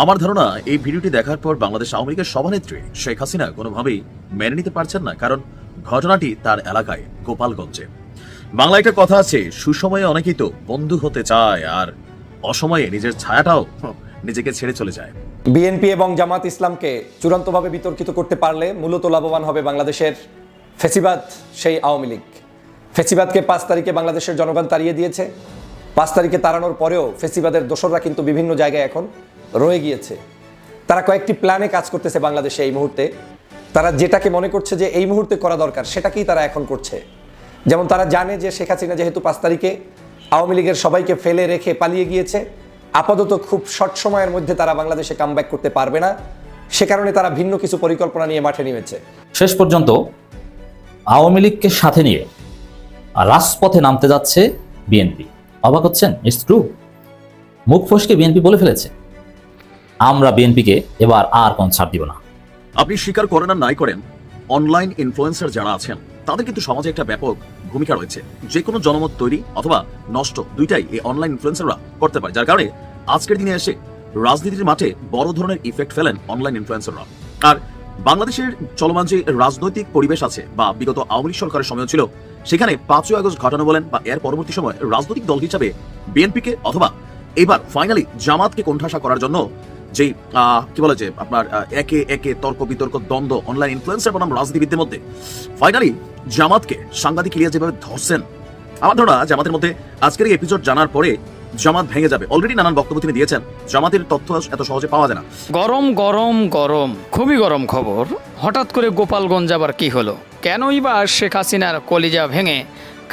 আমার ধারণা, এই ভিডিওটি দেখার পর বাংলাদেশ আওয়ামী লীগের সভানেত্রী শেখ হাসিনা কোনোভাবেই মেনে নিতে পারছেন না, কারণ ঘটনাটি তার এলাকায়, গোপালগঞ্জে। বাংলা একটা কথা আছে, সুসময়ে অনেকেই তো বন্ধু হতে চায়, আর অসময়ে নিজের ছায়াটাও নিজেকে ছেড়ে চলে যায়। বিএনপি এবং জামাত ইসলামকে চূড়ান্তভাবে বিতর্কিত করতে পারলে মূলত লাভবান হবে বাংলাদেশের ফেসিবাদ, সেই আওয়ামী লীগ। ফেসিবাদকে পাঁচ তারিখে বাংলাদেশের জনগণ তাড়িয়ে দিয়েছে। পাঁচ তারিখে তাড়ানোর পরেও ফেসিবাদের দোসররা কিন্তু বিভিন্ন জায়গায় এখন রয়ে গিয়েছে। তারা কয়েকটি প্ল্যানে কাজ করতেছে বাংলাদেশে এই মুহূর্তে। তারা যেটাকে মনে করছে যে এই মুহূর্তে করা দরকার, সেটাকেই তারা এখন করছে। যেমন তারা জানে যে শেখ হাসিনা যেহেতু পাঁচ তারিখে আওয়ামী লীগের সবাইকে ফেলে রেখে পালিয়ে গিয়েছে, আপাতত খুব শর্ট সময়ের মধ্যে তারা বাংলাদেশে কামব্যাক করতে পারবে না। সে কারণে তারা ভিন্ন কিছু পরিকল্পনা নিয়ে মাঠে নেমেছে। শেষ পর্যন্ত আওয়ামী লীগকে সাথে নিয়ে রাজপথে নামতে যাচ্ছে বিএনপি। অবাক হচ্ছেন? ইটস ট্রু মুখ ফসকে বিএনপি বলে ফেলেছে। আমরা বিএনপিকে এবার আর কোন ছাড় দিব না। আপনি স্বীকার করেন আর নাই করেন অনলাইন ইনফ্লুয়েন্সার যারা আছেন, তাদের কিন্তু সমাজে একটা ব্যাপক ভূমিকা রয়েছে। যে কোনো জনমত তৈরি অথবা নষ্ট দুইটাই এই অনলাইন ইনফ্লুয়েন্সাররা করতে পারে। যার কারণে আজকের দিনে এসে রাজনীতির মাঠে বড় ধরনের ইফেক্ট ফেলেন অনলাইন ইনফ্লুয়েন্সাররা আর বাংলাদেশের চলমান যে রাজনৈতিক পরিবেশ আছে বা বিগত আওয়ামী সরকারের সময় ছিল, সেখানে পাঁচই আগস্ট ঘটানো বলেন বা এর পরবর্তী সময় রাজনৈতিক দল হিসাবে বিএনপিকে অথবা এবার ফাইনালি জামাতকে কোণঠাসা করার জন্য যে কি বলে যে, আপনার একে একে তর্ক বিতর্ক, দ্বন্দ্ব অনলাইন ইনফ্লুয়েন্সার বনাম রাজনীতিবিদদের মধ্যে। ফাইনালি জামাতকে সাংবাদিক ইলিয়া যেভাবে ধরছেন, আমার ধারণা জামাতের মধ্যে আজকের এই এপিসোড জানার পরে জামাত ভেঙে যাবে। অলরেডি নানান বক্তব্য তিনি দিয়েছেন, জামাতের তথ্য এত সহজে পাওয়া যায় না। গরম গরম গরম, খুবই গরম খবর। হঠাৎ করে গোপালগঞ্জ আবার কি হলো? কেনই বা শেখ হাসিনার কলিজা ভেঙে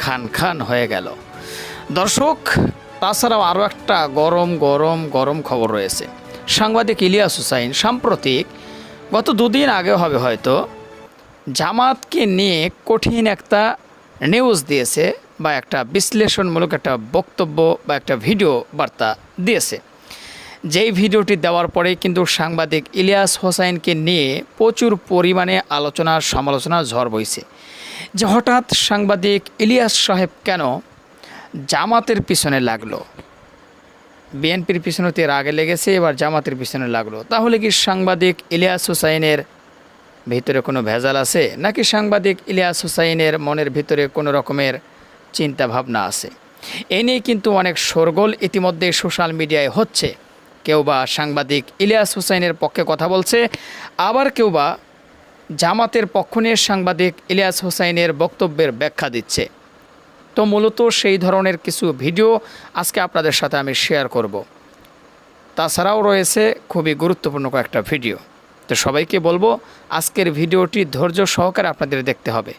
খান খান হয়ে গেল। দর্শক, তাছাড়াও আরও একটা গরম গরম গরম খবর রয়েছে। সাংবাদিক ইলিয়াস হুসাইন, সাম্প্রতিক গত দুদিন আগে হবে হয়তো, জামাতকে নিয়ে কঠিন একটা নিউজ দিয়েছে বা একটা বিশ্লেষণমূলক একটা বক্তব্য বা একটা ভিডিও বার্তা দিয়েছে। যেই ভিডিওটি দেওয়ার পরে কিন্তু সাংবাদিক ইলিয়াস হোসাইনকে নিয়ে প্রচুর পরিমাণে আলোচনা, সমালোচনা ঝড় বইছে। যে হঠাৎ সাংবাদিক ইলিয়াস সাহেব কেন জামাতের পিছনে লাগল? বিএনপির পিছনে তো এর আগে লেগেছে, এবার জামাতের পিছনে লাগল। তাহলে কি সাংবাদিক ইলিয়াস হুসাইনের ভিতরে কোনো ভেজাল আছে? নাকি সাংবাদিক ইলিয়াস হুসাইনের মনের ভিতরে কোনো রকমের চিন্তা ভাবনা আছে? এ নিয়ে কিন্তু অনেক শোরগোল ইতিমধ্যে সোশ্যাল মিডিয়ায় হচ্ছে। কেউ বা সাংবাদিক ইলিয়াস হুসাইনের পক্ষে কথা বলছে, আবার কেউ বা জামাতের পক্ষ নিয়ে সাংবাদিক ইলিয়াস হুসাইনের বক্তব্যের ব্যাখ্যা দিচ্ছে। তো মূলত সেই ধরনের কিছু ভিডিও আজকে আপনাদের সাথে আমি শেয়ার করব। তাছাড়াও রয়েছে খুবই গুরুত্বপূর্ণ কয়েকটা ভিডিও। তো সবাইকে বলব, আজকের ভিডিওটি ধৈর্য সহকারে আপনাদের দেখতে হবে।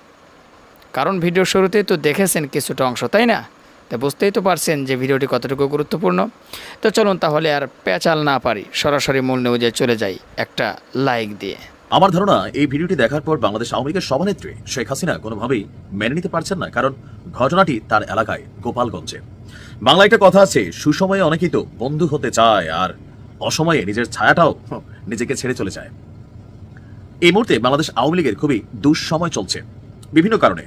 কারণ ভিডিও শুরুতেই তো দেখেছেন কিছুটা অংশ, তাই না? তো বুঝতেই তো পারছেন যে ভিডিওটি কতটুকু গুরুত্বপূর্ণ। তো চলুন তাহলে আর পেঁচাল না পারি, সরাসরি মূল নিউজে চলে যাই একটা লাইক দিয়ে। আমার ধারণা, এই ভিডিওটি দেখার পর বাংলাদেশ আওয়ামী লীগের সভানেত্রী শেখ হাসিনা কোনোভাবেই মেনে নিতে পারছেন না, কারণ ঘটনাটি তার এলাকায়, গোপালগঞ্জে। বাংলা একটা কথা আছে, সুসময়ে অনেকেই তো বন্ধু হতে চায়, আর অসময়ে নিজের ছায়াটাও নিজেকে ছেড়ে চলে যায়। এই মুহূর্তে বাংলাদেশ আওয়ামী লীগের খুবই দুঃসময় চলছে, বিভিন্ন কারণে।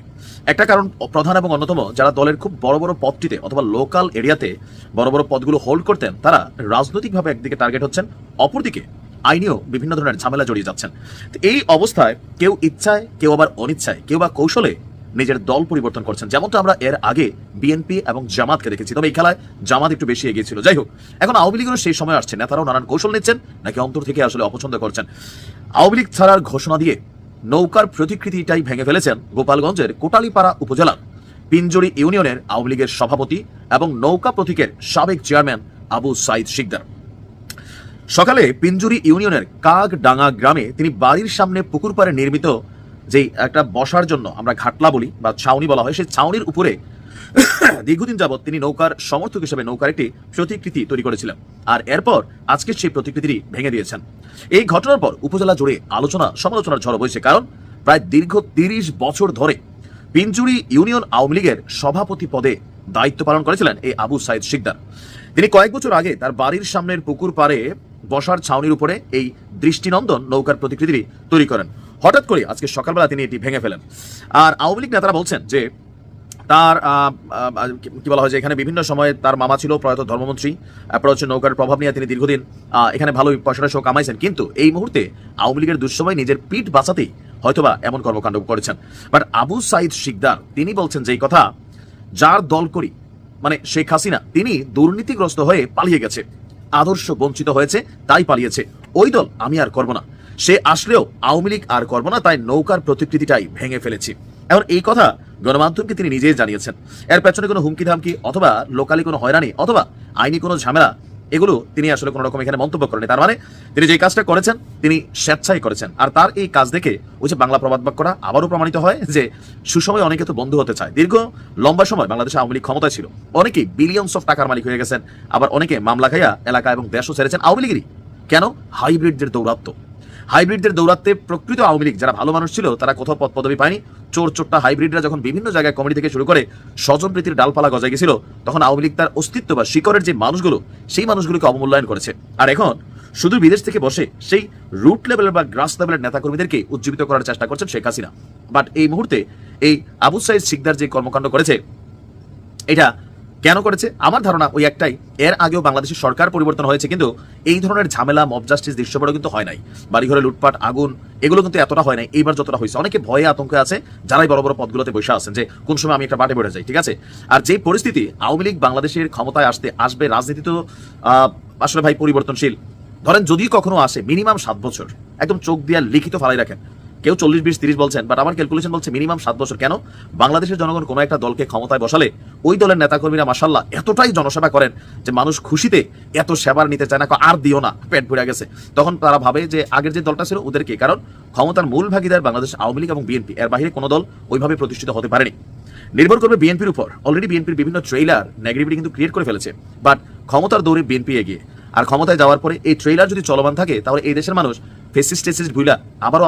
একটা কারণ প্রধান এবং অন্যতম, যারা দলের খুব বড় বড় পদটিতে অথবা লোকাল এরিয়াতে বড় বড় পদগুলো হোল্ড করতেন, তারা রাজনৈতিকভাবে একদিকে টার্গেট হচ্ছেন, অপরদিকে আইনেও বিভিন্ন ধরনের ঝামেলা জড়িয়ে যাচ্ছেন। তো এই অবস্থায় কেউ ইচ্ছায়, কেউ আবার অনিচ্ছায়, কেউ বা কৌশলে নিজের দল পরিবর্তন করছেন। যেমনটা আমরা এর আগে বিএনপি এবং জামাতকে দেখেছি, তবে এই খেলায় জামাত একটু বেশি এগিয়েছিল যাই হোক, এখন আওয়ামী লীগেরও সেই সময় আসছে। নেতারাও নানান কৌশল নিচ্ছেন, নাকি অন্তর থেকে আসলে অপছন্দ করছেন। আওয়ামী লীগ ছাড়ার ঘোষণা দিয়ে নৌকার প্রতিকৃতিটাই ভেঙে ফেলেছেন গোপালগঞ্জের কোটালীপাড়া উপজেলার পিঞ্জরি ইউনিয়নের আওয়ামী লীগের সভাপতি এবং নৌকা প্রতীকের সাবেক চেয়ারম্যান আবু সাইদ শিকদার। সকালে পিঞ্জুরি ইউনিয়নের কাকডাঙ্গা গ্রামে তিনি বাড়ির সামনে পুকুর পাড়ে নির্মিত যেই একটা বসার জন্য আমরা ঘাটলা বলি বা ছাউনি বলা হয়, সেই ছাউনির উপরে দীর্ঘদিন যাবৎ তিনি নৌকার সমর্থক হিসেবে নৌকার একটি প্রতিকৃতি তৈরি করেছিলেন। আর এরপর আজকে সেই প্রতিকৃতিটি ভেঙে দিয়েছেন। এই ঘটনার পর উপজেলা জুড়ে আলোচনা, সমালোচনার ঝড় বইছে কারণ প্রায় দীর্ঘ তিরিশ বছর ধরে পিঞ্জুরি ইউনিয়ন আওয়ামী লীগের সভাপতি পদে দায়িত্ব পালন করেছিলেন এই আবু সাইদ শিকদার। তিনি কয়েক বছর আগে তার বাড়ির সামনের পুকুর পাড়ে বসার ছাউনির উপরে এই দৃষ্টিনন্দন নৌকার প্রতিকৃতিটি তৈরি করেন। হঠাৎ করে আজকে সকালবেলা তিনি এটি ভেঙে ফেলেন। আর আওয়ামী লীগ নেতারা বলছেন যে, তার কি- বলা হয় যে এখানে বিভিন্ন সময়ে তার মামা ছিল, প্রয়াত ধর্মমন্ত্রী তারপর হচ্ছে নৌকার প্রভাব নিয়ে তিনি দীর্ঘদিন এখানে ভালোই পয়সাটা শো কামাইছেন। কিন্তু এই মুহূর্তে আওয়ামী লীগের দুঃসময় নিজের পিঠ বাঁচাতেই হয়তোবা এমন কর্মকাণ্ড করেছেন। বাট আবু সাইদ শিকদার, তিনি বলছেন যে এই কথা, যার দল করি মানে শেখ হাসিনা, তিনি দুর্নীতিগ্রস্ত হয়ে পালিয়ে গেছে। আদর্শ বঞ্চিত হয়েছে, তাই পালিয়েছে। ওই দল আমি আর করব না। সে আসলেও আওয়ামী লীগ আর করব না, তাই নৌকার প্রতিকৃতিটাই ভেঙে ফেলেছি। এখন এই কথা গণমাধ্যমকে তিনি নিজেই জানিয়েছেন। এর পেছনে কোনো হুমকি ধামকি অথবা লোকালি কোনো হয়রানি অথবা আইনি কোনো ঝামেলা এগুলো তিনি আসলে কোনো রকম এখানে মন্তব্য করেনি তার মানে তিনি যে কাজটা করেছেন, তিনি স্বেচ্ছাই করেছেন। আর তার এই কাজ দেখে ওই যে বাংলা প্রবাদ বাক্যটা আবারও প্রমাণিত হয় যে সুসময় অনেকে তো বন্ধু হতে চায়। দীর্ঘ লম্বা সময় বাংলাদেশে আওয়ামী লীগ ক্ষমতায় ছিল। অনেকেই বিলিয়নস অফ টাকার মালিক হয়ে গেছেন, আবার অনেকে মামলা খাইয়া এলাকা এবং দেশও ছেড়েছেন। আওয়ামী লীগেরই। কেন? হাইব্রিডদের দৌরাত্ম হাইব্রিডদের দৌরাত্মে প্রকৃত আওয়ামী লীগ, যারা ভালো মানুষ ছিল, তারা কোথাও পদ পদবি পায়নি। চোর চোরটা হাইব্রিডরা যখন বিভিন্ন জায়গায় কমিটি থেকে শুরু করে স্বজন প্রীতির ডালপালা গজায় গেছিল, তখন আওয়ামী লীগ তার অস্তিত্ব বা শিকরের যে মানুষগুলো, সেই মানুষগুলোকে অবমূল্যায়ন করেছে। আর এখন, শুধু বিদেশ থেকে বসে সেই রুট লেভেলের বা গ্রাস লেভেলের নেতাকর্মীদেরকে উজ্জীবিত করার চেষ্টা করছেন শেখ হাসিনা। বাট এই মুহূর্তে এই আবু সাইদ শিকদার যে কর্মকাণ্ড করেছে, এটা কেন করেছে? আমার ধারণা ওই একটাই। এর আগেও বাংলাদেশের সরকার পরিবর্তন হয়েছে, কিন্তু এই ধরনের ঝামেলা মব জাস্টিস দৃশ্যপট কিন্তু হয় নাই। বাড়িঘরে লুটপাট, আগুন, এগুলো কিন্তু এতটা হয় নাই। এইবার যতটা হয়েছে, অনেকে ভয়ে আতঙ্কে আছে, যারাই বড় বড় পদগুলোতে বসে আছেন যে, কোন সময় আমি একটা বাটে বেড়ে যাই, ঠিক আছে? আর যে পরিস্থিতি, আওয়ামী লীগ বাংলাদেশের ক্ষমতায় আসতে আসবে, রাজনীতি তো আসলে ভাই পরিবর্তনশীল। ধরেন যদি কখনো আসে মিনিমাম সাত বছর, একদম চোখ দিয়ে লিখিত ফালাই রাখেন। কেউ চল্লিশ, বিশ, তিরিশ বলছেন বাট আমার ক্যালকুলেশন বলছে মিনিমাম সাত বছর। কেন? বাংলাদেশের জনগণ কোনো একটা দলকে ক্ষমতায় বসালে ওই দলের নেতাকর্মীরা মাসাল্লাহ এতটাই জনসেবা করেন যে মানুষ খুশিতে এত সেবার নিতে চায় না আর দিও না, পেট ভরে গেছে। তখন তারা ভাবে যে আগের যে দলটা ছিল ওদেরকে, কারণ ক্ষমতার মূল ভাগিদার বাংলাদেশ আওয়ামী লীগ এবং বিএনপি, এর বাইরে কোনো দল ওইভাবে প্রতিষ্ঠিত হতে পারেনি। নির্ভর করবে বিএনপির উপর। অলরেডি বিএনপির বিভিন্ন ট্রেইলার নেগেটিভিটি কিন্তু ক্রিয়েট করে ফেলেছে বাট ক্ষমতার দৌড়ে বিএনপি এগিয়ে। আর ক্ষমতায় যাওয়ার পরে এই ট্রেইলার যদি চলমান থাকে, তাহলে এই দেশের মানুষ ফেসিস টেসিস আবারও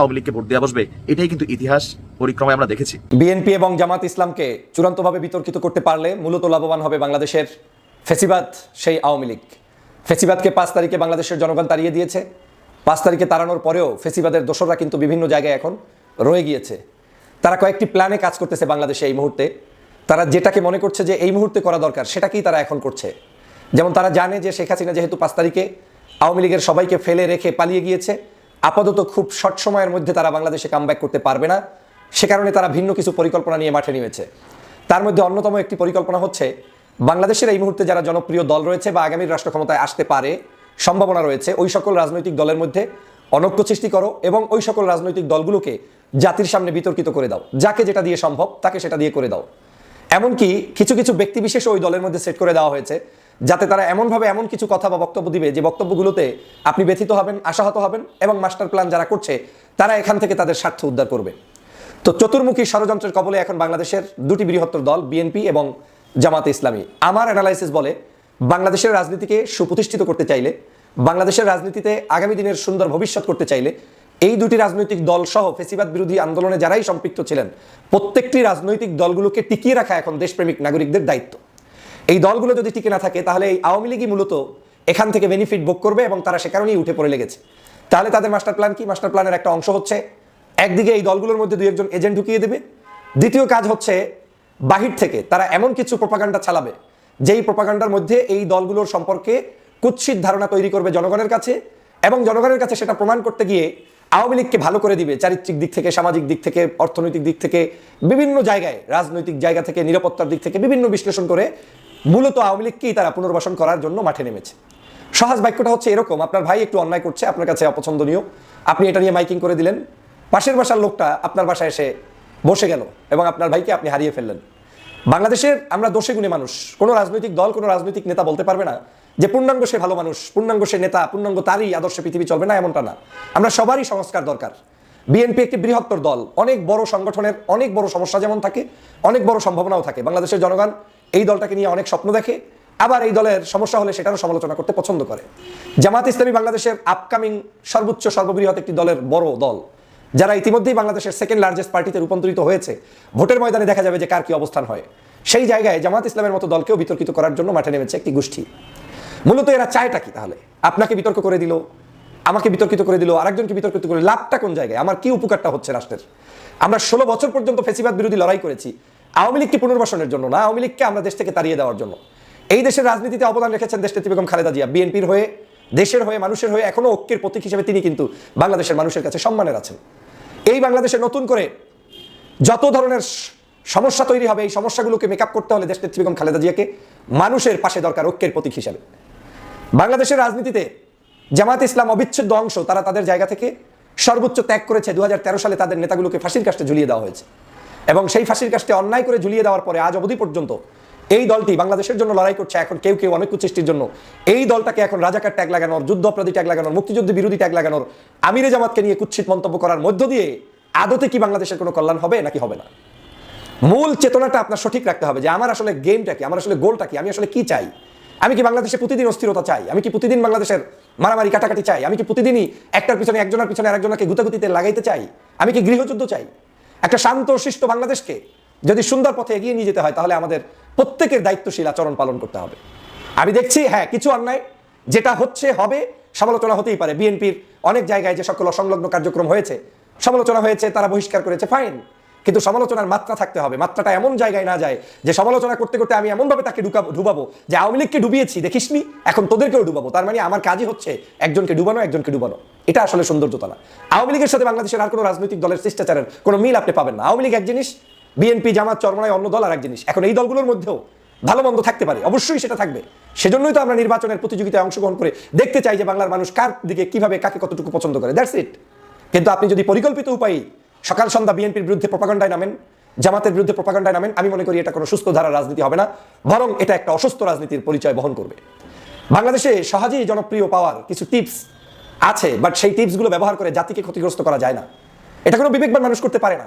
দেওয়া বসবে, এটাই কিন্তু ইতিহাস পরিক্রমায় আমরা দেখেছি। বিএনপি এবং ইসলামকে চূড়ান্তভাবে বিতর্কিত করতে পারলে মূলত লাভবান হবে বাংলাদেশের ফেসিবাদ, সেই আওয়ামী লীগ। ফেসিবাদকে পাঁচ তারিখে বাংলাদেশের জনগণ তাড়িয়ে দিয়েছে। পাঁচ তারিখে তাড়ানোর পরেও ফেসিবাদের দোসররা কিন্তু বিভিন্ন জায়গায় এখন রয়ে গিয়েছে। তারা কয়েকটি প্ল্যানে কাজ করতেছে বাংলাদেশে এই মুহূর্তে। তারা যেটাকে মনে করছে যে এই মুহূর্তে করা দরকার, সেটাকেই তারা এখন করছে। যেমন তারা জানে যে শেখ হাসিনা যেহেতু পাঁচ তারিখে আওয়ামী লীগের সবাইকে ফেলে রেখে পালিয়ে গিয়েছে আপাতত খুব শর্ট সময়ের মধ্যে তারা বাংলাদেশে কামব্যাক করতে পারবে না। সে কারণে তারা ভিন্ন কিছু পরিকল্পনা নিয়ে মাঠে নেমেছে। তার মধ্যে অন্যতম একটি পরিকল্পনা হচ্ছে, বাংলাদেশের এই মুহূর্তে যারা জনপ্রিয় দল রয়েছে বা আগামীর রাষ্ট্র ক্ষমতায় আসতে পারে, সম্ভাবনা রয়েছে, ওই সকল রাজনৈতিক দলের মধ্যে অনৈক্য সৃষ্টি করো এবং ওই সকল রাজনৈতিক দলগুলোকে জাতির সামনে বিতর্কিত করে দাও। যাকে যেটা দিয়ে সম্ভব, তাকে সেটা দিয়ে করে দাও। এমনকি কিছু কিছু ব্যক্তি বিশেষ ওই দলের মধ্যে সেট করে দেওয়া হয়েছে। যাতে তারা এমনভাবে এমন কিছু কথা বা বক্তব্য দিবে যে বক্তব্যগুলোতে আপনি ব্যথিত হবেন, আশাহত হবেন এবং মাস্টার প্ল্যান যারা করছে, তারা এখান থেকে তাদের স্বার্থ উদ্ধার করবে। তো চতুর্মুখী ষড়যন্ত্রের কবলে এখন বাংলাদেশের দুটি বৃহত্তর দল, বিএনপি এবং জামাতে ইসলামী। আমার অ্যানালাইসিস বলে, বাংলাদেশের রাজনীতিকে সুপ্রতিষ্ঠিত করতে চাইলে, বাংলাদেশের রাজনীতিতে আগামী দিনের সুন্দর ভবিষ্যৎ করতে চাইলে, এই দুটি রাজনৈতিক দল সহ ফেসিবাদ বিরোধী আন্দোলনে যারাই সম্পৃক্ত ছিলেন, প্রত্যেকটি রাজনৈতিক দলগুলোকে টিকিয়ে রাখা এখন দেশপ্রেমিক নাগরিকদের দায়িত্ব। এই দলগুলো যদি টিকে না থাকে, তাহলে এই আওয়ামী লীগই মূলত এখান থেকে বেনিফিট ভোগ করবে এবং তারা সে কারণেই উঠে পড়ে লেগেছে। তাহলে তাদের মাস্টার প্ল্যান কি? মাস্টার প্ল্যানের একটা অংশ হচ্ছে, একদিকে এই দলগুলোর মধ্যে দুই একজন এজেন্ট ঢুকিয়ে দেবে। দ্বিতীয় কাজ হচ্ছে, বাহির থেকে তারা এমন কিছু প্রপাগান্ডা চালাবে, যেই প্রপাগান্ডার মধ্যে এই দলগুলোর সম্পর্কে কুৎসিত ধারণা তৈরি করবে জনগণের কাছে এবং জনগণের কাছে সেটা প্রমাণ করতে গিয়ে আওয়ামী লীগকে ভালো করে দিবে চারিত্রিক দিক থেকে, সামাজিক দিক থেকে, অর্থনৈতিক দিক থেকে, বিভিন্ন জায়গায়, রাজনৈতিক জায়গা থেকে, নিরাপত্তার দিক থেকে বিভিন্ন বিশ্লেষণ করে মূলত আওয়ামী লীগকেই তারা পুনর্বাসন করার জন্য মাঠে নেমেছে? সহজ বাক্যটা হচ্ছে এরকম, আপনার ভাই একটু অন্যায় করছে, আপনার কাছে অপছন্দনীয়। আপনি এটা নিয়ে মাইকিং করে দিলেন। পাশের বাসার লোকটা আপনার বাসায় এসে বসে গেল এবং আপনার ভাইকে আপনি হারিয়ে ফেললেন। বাংলাদেশের আমরা দোষে গুণে মানুষ। কোনো রাজনৈতিক দল, কোনো রাজনৈতিক নেতা বলতে পারবে না যে পূর্ণাঙ্গ সে ভালো মানুষ, পূর্ণাঙ্গ সে নেতা, পূর্ণাঙ্গ তারই আদর্শে পৃথিবী চলবে না এমনটা না। আমরা সবারই সংস্কার দরকার। বিএনপি একটি বৃহত্তর দল। অনেক বড় সংগঠনের অনেক বড় সমস্যা যেমন থাকে, অনেক বড় সম্ভাবনাও থাকে। বাংলাদেশের জনগণ এই দলটাকে নিয়ে অনেক স্বপ্ন দেখে। আবার এই দলের সমস্যা হলে সেটারও সমালোচনা করতে পছন্দ করে। জামাত ইসলামী বাংলাদেশের আপকামিং সর্বোচ্চ সর্ববৃহৎ একটি দলের বড় দল, যারা ইতিমধ্যেই বাংলাদেশের সেকেন্ড লার্জেস্ট পার্টিতে রূপান্তরিত হয়েছে। ভোটের ময়দানে দেখা যাবে যে কার কি অবস্থান হয়। সেই জায়গায় জামাত ইসলামের মতো দলকেও বিতর্কিত করার জন্য মাঠে নেমেছে একটি গোষ্ঠী। মূলত এরা চায়টা কি তাহলে? আপনাকে বিতর্ক করে দিল, আমাকে বিতর্কিত করে দিল, আরেকজনকে বিতর্কিত করে লাভটা কোন জায়গায়? আমার কি উপকারটা হচ্ছে রাষ্ট্রের? আমরা ষোলো বছর পর্যন্ত ফেসিবাদ বিরোধী লড়াই করেছি। আওয়ামী লীগকে পুনর্বাসনের জন্য না, আওয়ামী লীগকে আমরা দেশ থেকে তাড়িয়ে দেওয়ার জন্য। এই দেশের রাজনীতিতে অবদান রেখেছেন দেশনেত্রী বেগম খালেদা জিয়া, বিএনপির হয়ে, দেশের হয়ে, মানুষের হয়ে এখনও ঐক্যের প্রতীক হিসেবে তিনি কিন্তু বাংলাদেশের মানুষের কাছে সম্মানের আছেন। এই বাংলাদেশে নতুন করে যত ধরনের সমস্যা তৈরি হবে, এই সমস্যাগুলোকে মেকআপ করতে হলে দেশনেত্রী বেগম খালেদা জিয়াকে মানুষের পাশে দরকার, ঐক্যের প্রতীক হিসাবে। বাংলাদেশের রাজনীতিতে জামাত ইসলাম অবিচ্ছেদ্য অংশ, তারা তাদের জায়গা থেকে সর্বোচ্চ ত্যাগ করেছে। দু হাজার তেরো সালে তাদের নেতাগুলোকে ফাঁসির কাষ্টে ঝুলিয়ে দেওয়া হয়েছে। এবং সেই ফাঁসির কাষ্টে অন্যায় করে ঝুলিয়ে দেওয়ার পরে আজ অবধি পর্যন্ত এই দলটি বাংলাদেশের জন্য লড়াই করছে এখন কেউ কেউ অনেক কুচেষ্টির জন্য। এই দলটাকে এখন রাজাকার ট্যাগ লাগানোর যুদ্ধ অপরাধী ট্যাগ লাগানোর, মুক্তিযুদ্ধ বিরোধী ট্যাগ লাগানোর, আমিরে জামাতকে নিয়ে কুৎসিত মন্তব্য করার মধ্য দিয়ে আদতে কি বাংলাদেশের কোনো কল্যাণ হবে নাকি হবে না? মূল চেতনাটা আপনার সঠিক রাখতে হবে যে আমার আসলে গেমটা কি, আমার আসলে গোলটা কি, আমি আসলে কি চাই? আমি কি বাংলাদেশে প্রতিদিন অস্থিরতা চাই? আমি কি প্রতিদিন বাংলাদেশের মারামারি কাটাকাটি চাই? আমি কি প্রতিদিনই একটার পিছনে একজনের পিছনে আরেকজনকে গুতাগুতিতে লাগাইতে চাই? আমি কি গৃহযুদ্ধ চাই? একটা শান্ত, শিষ্ট বাংলাদেশকে যদি সুন্দর পথে এগিয়ে নিয়ে যেতে হয়, তাহলে আমাদের প্রত্যেকের দায়িত্বশীল আচরণ পালন করতে হবে। আমি দেখছি হ্যাঁ কিছু অন্যায় যেটা হচ্ছে, হবে, সমালোচনা হতেই পারে। বিএনপির অনেক জায়গায় যে সকল অসংলগ্ন কার্যক্রম হয়েছে, সমালোচনা হয়েছে, তারা বহিষ্কার করেছে ফাইন কিন্তু সমালোচনার মাত্রা থাকতে হবে। মাত্রাটা এমন জায়গায় না যায় যে সমালোচনা করতে করতে আমি এমনভাবে তাকে ঢুকাবো ডুবাবো যে আওয়ামী লীগকে ডুবিয়েছি, দেখিসনি? এখন তোদেরকেও ডুবাবো। তার মানে আমার কাজই হচ্ছে একজনকে ডুবানো একজনকে ডুবানো। এটা আসলে সৌন্দর্যতা না আওয়ামী লীগের সাথে বাংলাদেশের আর কোনো রাজনৈতিক দলের শিষ্টাচারের কোনো মিল আপনি পাবেন না। আওয়ামী লীগ এক জিনিস, বিএনপি, জামাত চরমনায় অন্য দল আর এক জিনিস। এখন এই দলগুলোর মধ্যেও ভালো মন্দ থাকতে পারে, অবশ্যই সেটা থাকবে। সেজন্যই তো আমরা নির্বাচনের প্রতিযোগিতায় অংশগ্রহণ করে দেখতে চাই যে বাংলার মানুষ কার দিকে কীভাবে, কাকে কতটুকু পছন্দ করে। দ্যাটস ইট কিন্তু আপনি যদি পরিকল্পিত উপায়ে সকাল সন্ধ্যা বিএনপির বিরুদ্ধে প্রপাগান্ডায় নামেন, জামাতের বিরুদ্ধে প্রপাগান্ডায় নামেন, আমি মনে করি এটা কোনো সুস্থ ধারার রাজনীতি হবে না, বরং এটা একটা অসুস্থ রাজনীতির পরিচয় বহন করবে। বাংলাদেশে সহজেই জনপ্রিয় পাওয়ার কিছু টিপস আছে, বাট সেই টিপসগুলো ব্যবহার করে জাতিকে ক্ষতিগ্রস্ত করা যায় না। এটা কোনো বিবেকবান মানুষ করতে পারে না।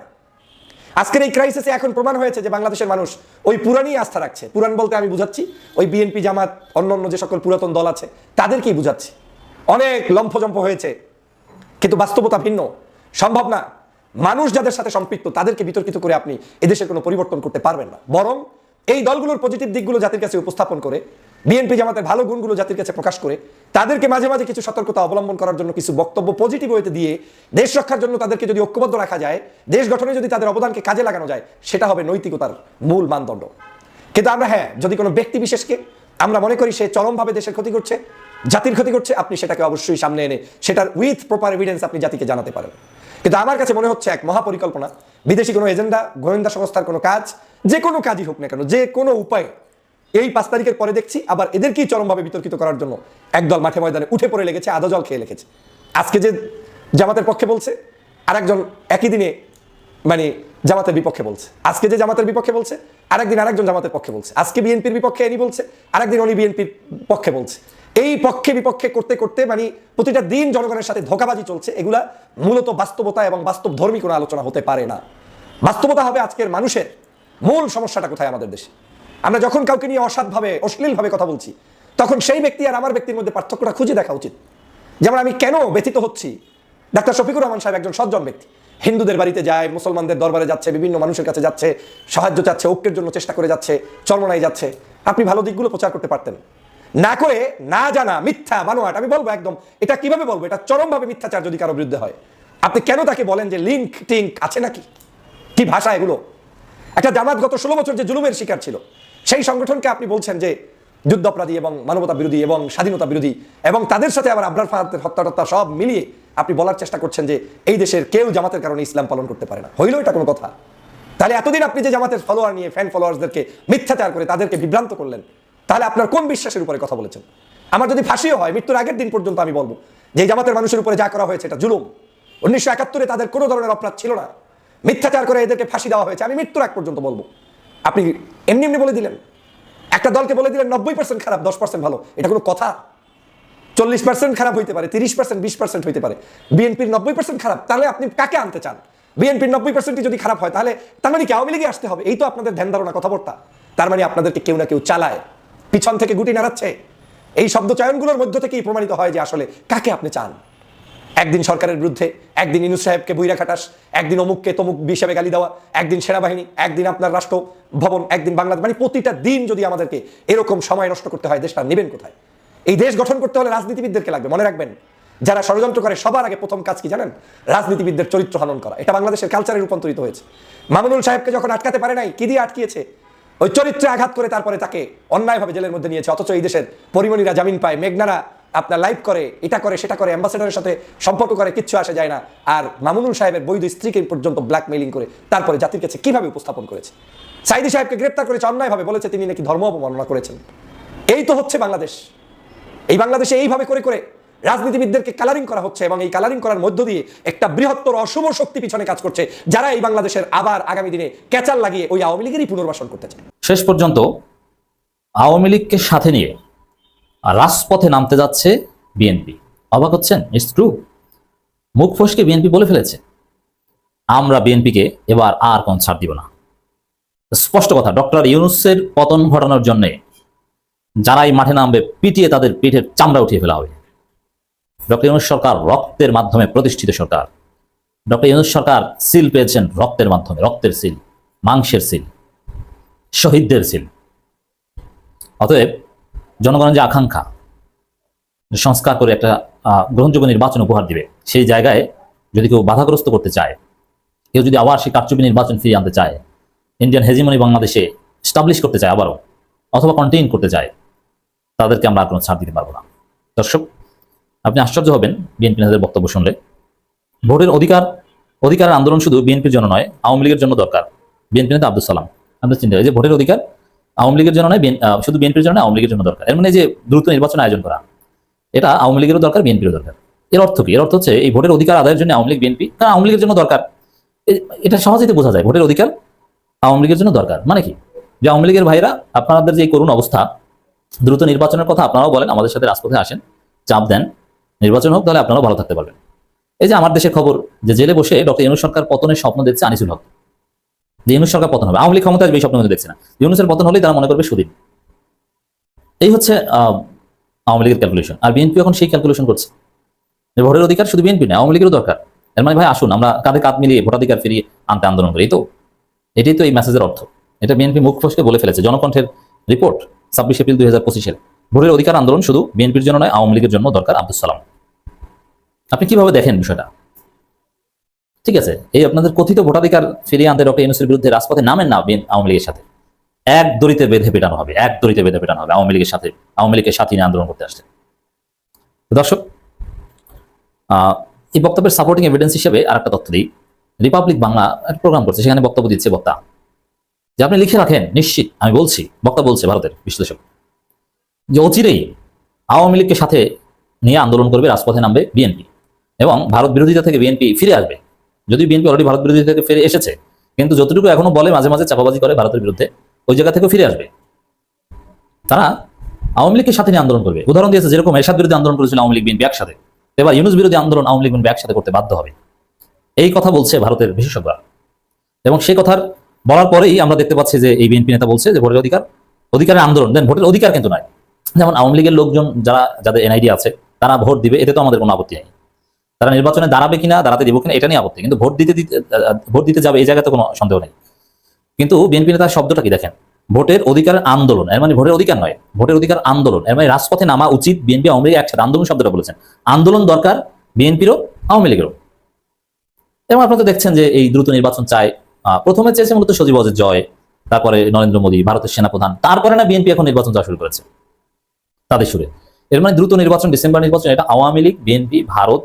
আজকের এই ক্রাইসিসে এখন প্রমাণ হয়েছে যে বাংলাদেশের মানুষ ওই পুরানই আস্থা রাখছে। পুরান বলতে আমি বুঝাচ্ছি, ওই বিএনপি, জামাত অন্য অন্য যে সকল পুরাতন দল আছে, তাদেরকেই বুঝাচ্ছি। অনেক লম্ফজম্প হয়েছে, কিন্তু বাস্তবতা ভিন্ন, সম্ভব না। মানুষ যাদের সাথে সম্পৃক্ত, তাদেরকে বিতর্কিত করে আপনি এদেশের কোনো পরিবর্তন করতে পারবেন না। বরং এই দলগুলোর পজিটিভ দিকগুলো জাতির কাছে উপস্থাপন করে বিএনপি জামাতের ভালো গুণগুলো জাতির কাছে প্রকাশ করে, তাদেরকে মাঝে মাঝে কিছু সতর্কতা অবলম্বন করার জন্য কিছু বক্তব্য পজিটিভ হইতে দিয়ে দেশ রক্ষার জন্য তাদেরকে যদি ঐক্যবদ্ধ রাখা যায়, দেশ গঠনে যদি তাদের অবদানকে কাজে লাগানো যায়, সেটা হবে নৈতিকতার মূল মানদণ্ড। কিন্তু আমরা হ্যাঁ যদি কোনো ব্যক্তি বিশেষকে আমরা মনে করি সে চরমভাবে দেশের ক্ষতি করছে, জাতির ক্ষতি করছে, আপনি সেটাকে অবশ্যই সামনে এনে সেটার উইথ প্রপার এভিডেন্স আপনি জাতিকে জানাতে পারেন। কিন্তু আমার কাছে মনে হচ্ছে এক মহাপরিকল্পনা। বিদেশি কোনো এজেন্ডা, গোয়েন্দা সংস্থার কোনো কাজ, যে কোনো কাজই হোক না কেন, যে কোনো উপায়ে। এই পাঁচ তারিখের পরে দেখছি আবার এদেরকেই চরমভাবে বিতর্কিত করার জন্য একদল মাঠে ময়দানে উঠে পড়ে লেগেছে, আদা জল খেয়ে লেগেছে। আজকে যে জামাতের পক্ষে বলছে আর একজন একই দিনে মানে জামাতের বিপক্ষে বলছে। আজকে যে জামাতের বিপক্ষে বলছে আরেকদিন আরেকজন জামাতের পক্ষে বলছে। আজকে বিএনপির বিপক্ষে এনি বলছে, আরেকদিন উনি বিএনপির পক্ষে বলছে। এই পক্ষে বিপক্ষে করতে করতে মানে প্রতিটা দিন জনগণের সাথে ধোকাবাজি চলছে, এগুলা মূলত বাস্তবতা এবং বাস্তব ধর্মী কোনো আলোচনা হতে পারে না। বাস্তবতা হবে আজকের মানুষের মূল সমস্যাটা কোথায় আমাদের দেশে? আমরা যখন কাউকে নিয়ে অসৎভাবে অশ্লীলভাবে কথা বলছি, তখন সেই ব্যক্তি আর আমার ব্যক্তির মধ্যে পার্থক্যটা খুঁজে দেখা উচিত। যেমন আমি কেন ব্যথিত হচ্ছি? ডাক্তার শফিকুর রহমান সাহেব একজন সজ্জন ব্যক্তি। হিন্দুদের বাড়িতে যায়, মুসলমানদের দরবারে যাচ্ছে, বিভিন্ন মানুষের কাছে যাচ্ছে, সাহায্য চাচ্ছে, ঐক্যের জন্য চেষ্টা করে যাচ্ছে, চর্মনায় যাচ্ছে। আপনি ভালো দিকগুলো প্রচার করতে পারতেন। না করে না জানা মিথ্যা বানোয়াট, আমি বলব একদম, এটা কীভাবে বলব? এটা চরমভাবে মিথ্যাচার যদি কারও বিরুদ্ধে হয়। আপনি কেন তাকে বলেন যে লিঙ্ক টিঙ্ক আছে নাকি? কি ভাষা এগুলো? একটা জামাত গত ষোলো বছর যে জুলুমের শিকার ছিল, সেই সংগঠনকে আপনি বলছেন যে যুদ্ধাপরাধী এবং মানবতা বিরোধী এবং স্বাধীনতা বিরোধী এবং তাদের সাথে আবার আবরার ফাহাদের হত্যা টত্যা সব মিলিয়ে আপনি বলার চেষ্টা করছেন যে এই দেশের কেউ জামাতের কারণে ইসলাম পালন করতে পারে না। হইল এটা কোনো কথা? তাহলে এতদিন আপনি যে জামাতের ফলোয়ার নিয়ে ফ্যান ফলোয়ার্সদেরকে মিথ্যাচার করে তাদেরকে বিভ্রান্ত করলেন, তাহলে আপনার কোন বিশ্বাসের উপরে কথা বলেছেন? আমার যদি ফাঁসিও হয়, মৃত্যুর আগের দিন পর্যন্ত আমি বলব, যে জামাতের মানুষের উপরে যা করা হয়েছে এটা জুলুম। উনিশশো একাত্তরে তাদের কোনো ধরনের অপরাধ ছিল না। মিথ্যাচার করে এদেরকে ফাঁসি দেওয়া হয়েছে, আমি মৃত্যুর আগ পর্যন্ত বলব। আপনি এমনি এমনি বলে দিলেন। একটা দলকে বলে দিলেন নব্বই পার্সেন্ট খারাপ, দশ পার্সেন্ট ভালো। এটা কোনো কথা? চল্লিশ পার্সেন্ট খারাপ হইতে পারে, তিরিশ পার্সেন্ট বিশ পার্সেন্ট হইতে পারে। বিএনপির নব্বই পার্সেন্ট খারাপ, তাহলে আপনি কাকে আনতে চান? বিএনপির নব্বই পার্সেন্টই যদি খারাপ হয়, তাহলে তার মানে কি আওয়ামী লীগে আসতে হবে? এই তো আপনাদের ধ্যান ধারণা, কথাবার্তা। তার মানে আপনাদেরকে কেউ না কেউ চালায়। পিছন থেকে গুটি নাড়াচ্ছে। এই শব্দ চয়নগুলোর মধ্য থেকেই প্রমাণিত হয় যে আসলে কাকে আপনি চান? একদিন সরকারের বিরুদ্ধে, একদিন ইনুস সাহেবকে বইরা খাটাস, একদিন অমুককে তমুক হিসাবে গালি দেওয়া, একদিন সেনাবাহিনী, একদিন আপনার রাষ্ট্র ভবন, একদিন বাংলাদেশ মানে প্রতিটা দিন যদি আমাদেরকে এরকম সময় নষ্ট করতে হয়, দেশটা নেবেন কোথায়? এই দেশ গঠন করতে হলে রাজনীতিবিদদেরকে লাগবে, মনে রাখবেন। যারা ষড়যন্ত্র করে, সবার আগে প্রথম কাজ কি জানেন? রাজনীতিবিদদের চরিত্র হনন করা। এটা বাংলাদেশের কালচারে রূপান্তরিত হয়েছে। মামুনুল সাহেবকে যখন আটকাতে পারে নাই, কি দিয়ে আটকিয়েছে? ওই চরিত্রে আঘাত করে তারপরে তাকে অন্যায়ভাবে জেলের মধ্যে নিয়েছে, অথচ এই দেশের পরিমণিরা জামিন পায়, মেঘনারা আপনার লাইভ করে, এটা করে, সেটা করে অ্যাম্বাসেডারের সাথে সম্পর্ক করে, কিচ্ছু আসে যায় না। আর মামুনুল সাহেবের বৈধ স্ত্রীকে পর্যন্ত ব্ল্যাকমেইলিং করে, তারপরে জাতির কাছে কীভাবে উপস্থাপন করেছে? সাইদি সাহেবকে গ্রেপ্তার করেছে, অন্যায়ভাবে বলেছে, তিনি নাকি ধর্ম অবমাননা করেছেন। এই তো হচ্ছে বাংলাদেশ। এই বাংলাদেশে এইভাবে করে করে রাজনীতিবিদদেরকে কালারিং করা হচ্ছে এবং এই কালারিং করার মধ্য দিয়ে একটা বৃহত্তর অশুভ শক্তি পিছনে কাজ করছে, যারা এই বাংলাদেশের আবার আগামী দিনে ক্যাচাল লাগিয়ে ওই আওয়ামী লীগেরই পুনর্বাসন করতে চায়। শেষ পর্যন্ত আওয়ামী লীগকে সাথে নিয়ে রাজপথে নামতে যাচ্ছে বিএনপি অবাক হচ্ছেন? ইটস ট্রু মুখ ফসকে বিএনপি বলে ফেলেছে। আমরা বিএনপিকে এবার আর কোন ছাড় দিব না। স্পষ্ট কথা, ডক্টর ইউনুসের পতন ঘটানোর জন্য যারাই মাঠে নামবে, পিটিয়ে তাদের পিঠের চামড়া উঠিয়ে ফেলা হবে। ডক্টর ইউনুস সরকার রক্তের মাধ্যমে প্রতিষ্ঠিত সরকার। ডক্টর ইউনুস সরকার সিল পেয়েছেন রক্তের মাধ্যমে, রক্তের সিল, মাংসের সিল, শহীদদের সিল। অতএব জনগণের যে আকাঙ্ক্ষা, সংস্কার করে একটা গ্রহণযোগ্য নির্বাচন উপহার দিবে, সেই জায়গায় যদি কেউ বাধাগ্রস্ত করতে চায়, কেউ যদি আবার সেই কারচুপি নির্বাচন ফিরিয়ে আনতে চায় ইন্ডিয়ান হেজিমনি বাংলাদেশে স্টাবলিশ করতে চায় আবারও, অথবা কন্টেইন করতে চায়, তাদেরকে আমরা আর কোনো ছাড় দিতে পারব না। দর্শক, আপনি আশ্চর্য হবেন বিএনপি নেতাদের বক্তব্য শুনলে। ভোটের অধিকার, অধিকারের আন্দোলন শুধু বিএনপির জন্য নয়, আওয়ামী লীগের জন্য দরকার। বিএনপি নেতা আব্দুল সালাম আপনার চিন্তা যে ভোটের অধিকার আওয়ামী লীগের জন্য নয় শুধু বিএনপির জন্য নয়, আওয়ামী লীগের জন্য দরকার। এর মানে যে দ্রুত নির্বাচন আয়োজন করা এটা আওয়ামী লীগেরও দরকার বিএনপিরও দরকার। এর অর্থ কি? এর অর্থ হচ্ছে এই ভোটের অধিকার আদায়ের জন্য আওয়ামী লীগ বিএনপি কারণ আওয়ামী লীগের জন্য দরকার। এটা সহজেই বোঝা যায় ভোটের অধিকার আওয়ামী লীগের জন্য দরকার। মানে কি? যে আওয়ামী লীগের ভাইরা আপনাদের যে করুণ অবস্থা দ্রুত নির্বাচনের কথা আপনারাও বলেন আমাদের সাথে রাজপথে আসেন চাপ দেন নির্বাচন হোক তাহলে আপনারাও ভালো থাকতে পারবেন। এই যে আমার দেশের খবর যে জেলে বসে ডক্টর ইউনুস সরকার পতনের স্বপ্ন দেখছে আনিসুল হক। ইউনুস সরকার পতন হবে। আওয়ামী লীগ ক্ষমতা আসবে এই স্বপ্ন দেখছে না। ইউনুসের পতন হলেই তারা মনে করবে সুদিন। এই হচ্ছে আওয়ামী লীগের ক্যালকুলেশন আর বিএনপি এখন সেই ক্যালকুলেশন করছে। ভোটের অধিকার শুধু বিএনপি না আওয়ামী লীগেরও দরকার। এর মানে ভাই, আসুন, আমরা কাঁধে কাঁধ মিলিয়ে ভোটাধিকার ফিরিয়ে আনতে আন্দোলন করি তো? এটাই তো এই মেসেজের অর্থ। এটা বিএনপি মুখ ফসকে বলে ফেলেছে। জনকণ্ঠের রিপোর্ট ছাব্বিশ এপ্রিল দুই হাজার পঁচিশের। ভোটের অধিকার আন্দোলন শুধু বিএনপির জন্য নয়, আওয়ামী লীগের জন্য দরকার আব্দুল সালাম। আপনি কীভাবে দেখেন বিষয়টা? ঠিক আছে, এই আপনাদের কথিত ভোটাধিকার ফিরিয়ে আনতে ডক্টর ইউনুসের বিরুদ্ধে রাজপথে নামেন না আওয়ামী লীগের সাথে। এক দড়িতে বেঁধে পেটানো হবে, এক দড়িতে বেঁধে পেটানো হবে আওয়ামী লীগের সাথে, আওয়ামী লীগের সাথে নিয়ে আন্দোলন করতে আসছে দর্শক এই বক্তব্যের সাপোর্টিং এভিডেন্স হিসেবে আর একটা তথ্য দিই। রিপাবলিক বাংলা একটা প্রোগ্রাম করছে, সেখানে বক্তব্য দিচ্ছে বক্তা। যে আপনি লিখে রাখেন, নিশ্চিত, আমি বলছি, বক্তা বলছে ভারতের বিশ্লেষক। যে অচিরেই আওয়ামী লীগকে সাথে নিয়ে আন্দোলন করবে, রাজপথে নামবে বিএনপি। এবং ভারত বিরোধিতা থেকে বিএনপি ফিরে আসবে। যদি বিএনপি অলরেডি ভারত বিরোধিতা থেকে ফিরে এসেছে, কিন্তু যতটুকু এখনও বলে মাঝে মাঝে চাপাবাজি করে ভারতের বিরুদ্ধে, ওই জায়গা থেকে ফিরে আসবে। তারা আওয়ামী লীগের সাথে নিয়ে আন্দোলন করবে। উদাহরণ দিয়েছে যেরকম এরশাদ বিরোধী আন্দোলন করেছিল আওয়ামী লীগ বিএনপি একসাথে। এবার ইউনুস বিরোধী আন্দোলন আওয়ামী লীগ বিএনপি একসাথে করতে বাধ্য হবে। এই কথা বলছে ভারতের বিশেষজ্ঞরা। এবং সেই কথার বলার পরেই আমরা দেখতে পাচ্ছি যে এই বিএনপি নেতা বলছে যে ভোটের অধিকার, অধিকারের আন্দোলন, দেন ভোটের অধিকার কিন্তু নয়। যেমন আওয়ামী লীগের লোকজন যারা, যাদের এনআইডি আছে, তারা ভোট দিবে, এতে তো আমাদের কোনো আপত্তি নেই। তারা নির্বাচনে দাঁড়াবে কিনা, দাঁড়াতে দিব কিনা, এটা নিয়ে আপত্তি। কিন্তু ভোট দিতে দিতে ভোট দিতে যাবে, এই জায়গাতে কোনো সন্দেহ নেই। কিন্তু বিএনপি নেতার শব্দটা কি দেখেন? ভোটের অধিকারের আন্দোলন, এর মানে ভোটের অধিকার নয়, ভোটের অধিকার আন্দোলন, এর মানে রাজপথে নামা উচিত বিএনপি আওয়ামী লীগ একসাথে। আন্দোলন শব্দটা বলেছেন। আন্দোলন দরকার বিএনপিরও, আওয়ামী লীগেরও। এবং আপনারা তো দেখছেন যে এই দ্রুত নির্বাচন চায় প্রথমে চেয়েছে মূলত সজীব অজিত জয়, তারপরে নরেন্দ্র মোদী, ভারতের সেনাপ্রধান। তারপরে না বিএনপি এখন নির্বাচন যাওয়া শুরু করেছে, তাদের সুরে। এর মানে দ্রুত নির্বাচন, ডিসেম্বর নির্বাচন, এটা আওয়ামী লীগ, বিএনপি, ভারত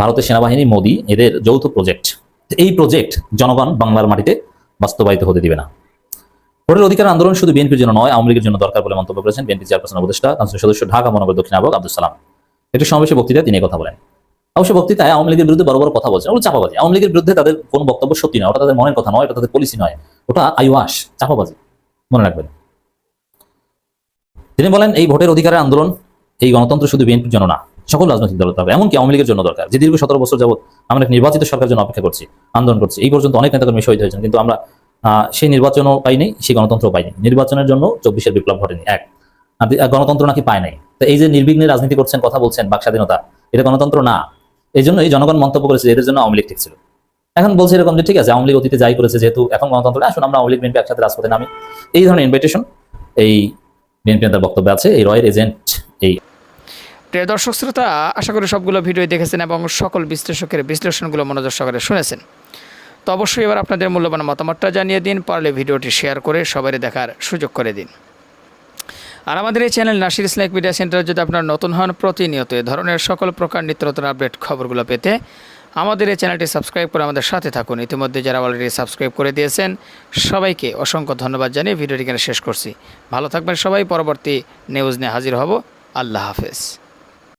ভারতের সেনাবাহিনী, মোদী, এদের যৌথ প্রজেক্ট এই প্রজেক্ট জনগণ বাংলার মাটিতে বাস্তবায়িত হতে দিবে না। ভোটের অধিকার আন্দোলন শুধু বিএনপির জন্য নয়, আওয়ামী লীগের জন্য দরকার বলে মন্তব্য করেছেন বিএনপি চেয়ারপারসন উপদেষ্টা কাউন্সিল সদস্য, ঢাকা মহানগর দক্ষিণ আবক আব্দুল সালাম। একটি সমাবেশে বক্তৃতায় তিনি কথা বলেন। অবশ্য বক্তৃতায় আওয়ামী লীগের বিরুদ্ধে বড় বড় কথা বলছেন, ওগুলো চাপাবাজি। আওয়ামী লীগের বিরুদ্ধে তাদের কোনো বক্তব্য সত্যি নয়, ওটা তাদের মনের কথা নয়, ওটা তাদের পলিসি নয়, ওটা আইওয়াস, চাপাবাজি। মনে রাখবেন। তিনি বলেন, এই ভোটের অধিকারের আন্দোলন, এই গণতন্ত্র শুধু বিএনপির জন্য না সকল রাজনৈতিক দলের হবে। এমনকি আওয়ামী লীগের জন্য দরকার। যে দীর্ঘ সতেরো বছর যাবত আমরা এক নির্বাচিত সরকারের জন্য অপেক্ষা করছি, আন্দোলন করছি, এই পর্যন্ত অনেক নেতাকর্মী শহীদ হয়েছেন। কিন্তু আমরা সেই নির্বাচনও পাইনি, সেই গণতন্ত্র পাইনি। নির্বাচনের জন্য চব্বিশের বিপ্লব ঘটেনি। এক। গণতন্ত্র নাকি পায় নাই। তো এই যে নির্বিঘ্নে রাজনীতি করছেন, কথা বলছেন, বাক স্বাধীনতা, এটা গণতন্ত্র না। এই জন্য এই জনগণ মন্তব্য করেছে এদের জন্য আওয়ামী লীগ ঠিক ছিল। এখন বলছে এরকম যে ঠিক আছে, আওয়ামী লীগ অতীতে যাই করেছে, যেহেতু এখন গণতন্ত্র আসুন আমরা আওয়ামী লীগ, বিএনপি একসাথে রাজপথে নামি। এই ধরনের ইনভাইটেশন এই বিএনপি নেতার বক্তব্য আছে, এই রয়ের এজেন্ট এই প্রিয় দর্শক শ্রোতা, আশা করি সবগুলো ভিডিও দেখেছেন এবং সকল বিশ্লেষকের বিশ্লেষণগুলো মনোযোগ সহকারে শুনেছেন। তো অবশ্যই এবার আপনাদের মূল্যবান মতামতটা জানিয়ে দিন, পারলে ভিডিওটি শেয়ার করে সবারই দেখার সুযোগ করে দিন। আর আমাদের এই channel Nasir snack media centre যদি আপনার নতুন হন, প্রতিনিয়ত এ ধরনের সকল প্রকার নিত্য নতুন আপডেট খবরগুলো পেতে আমাদের এই চ্যানেলটি সাবস্ক্রাইব করে আমাদের সাথে থাকুন। ইতিমধ্যে যারা অলরেডি সাবস্ক্রাইব করে দিয়েছেন, সবাইকে অসংখ্য ধন্যবাদ জানিয়ে ভিডিওটি এখানে শেষ করছি। ভালো থাকবেন সবাই, পরবর্তী নিউজ নিয়ে হাজির হব। আল্লাহ হাফেজ।